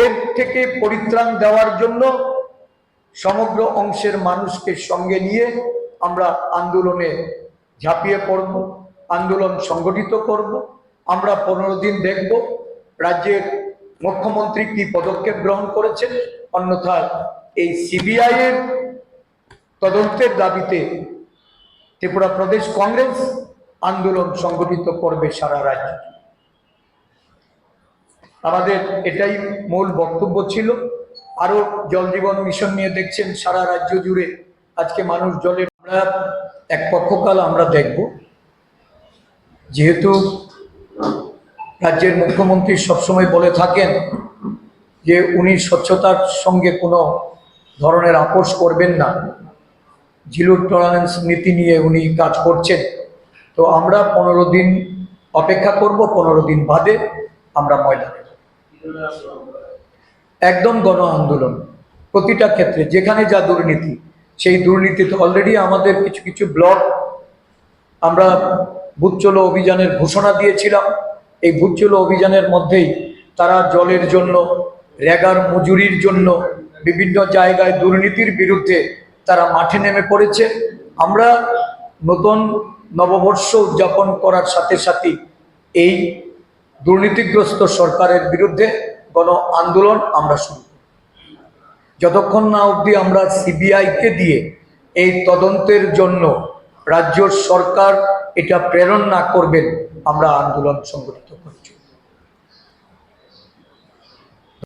এর থেকে পরিত্রাণ দেওয়ার জন্য সমগ্র অংশের মানুষকে সঙ্গে নিয়ে আমরা আন্দোলনে ঝাঁপিয়ে পড়ব, আন্দোলন সংগঠিত করব। আমরা পনেরো দিন দেখব রাজ্যের মুখ্যমন্ত্রী কি পদক্ষেপ গ্রহণ করেছেন। অন্যথায় এই সিবিআই এর তদন্তের দাবিতে ত্রিপুরা প্রদেশ কংগ্রেস আন্দোলন সংগঠিত করবে সারা রাজ্য। আমাদের এটাই মূল বক্তব্য ছিল। আরও জল জীবন মিশন নিয়ে দেখছেন সারা রাজ্য জুড়ে। আজকে মানুষ জলের আমরা এক পক্ষকাল আমরা দেখব। যেহেতু রাজ্যের মুখ্যমন্ত্রী সবসময় বলে থাকেন যে উনি স্বচ্ছতার সঙ্গে কোনো ধরনের আপোষ করবেন না। জিরো টলারেন্স নীতি নিয়ে উনি কাজ করছেন। তো আমরা পনেরো দিন অপেক্ষা করব, পনেরো দিন বাদে আমরা ময়দানে। একদম গণ আন্দোলন প্রতিটা ক্ষেত্রে, যেখানে যা দুর্নীতি, সেই দুর্নীতিতে অলরেডি আমাদের কিছু কিছু ব্লক আমরা ভূত চলো অভিযানের ঘোষণা দিয়েছিলাম। এই ভূত চলো অভিযানের মধ্যেই তারা জলের জন্য রেগার মজুরির জন্য, বিভিন্ন জায়গায় দুর্নীতির বিরুদ্ধে তারা মাঠে নেমে পড়েছে। আমরা নতুন নববর্ষ উদযাপন করার সাথে সাথে এই দুর্নীতিগ্রস্ত সরকারের বিরুদ্ধে গণ আন্দোলন আমরা শুরু যতক্ষণ না অবধি আমরা সিবিআইকে দিয়ে এই তদন্তের জন্য রাজ্য সরকার এটা প্রেরণ না করবেন, আমরা আন্দোলন সংগঠিত করছি।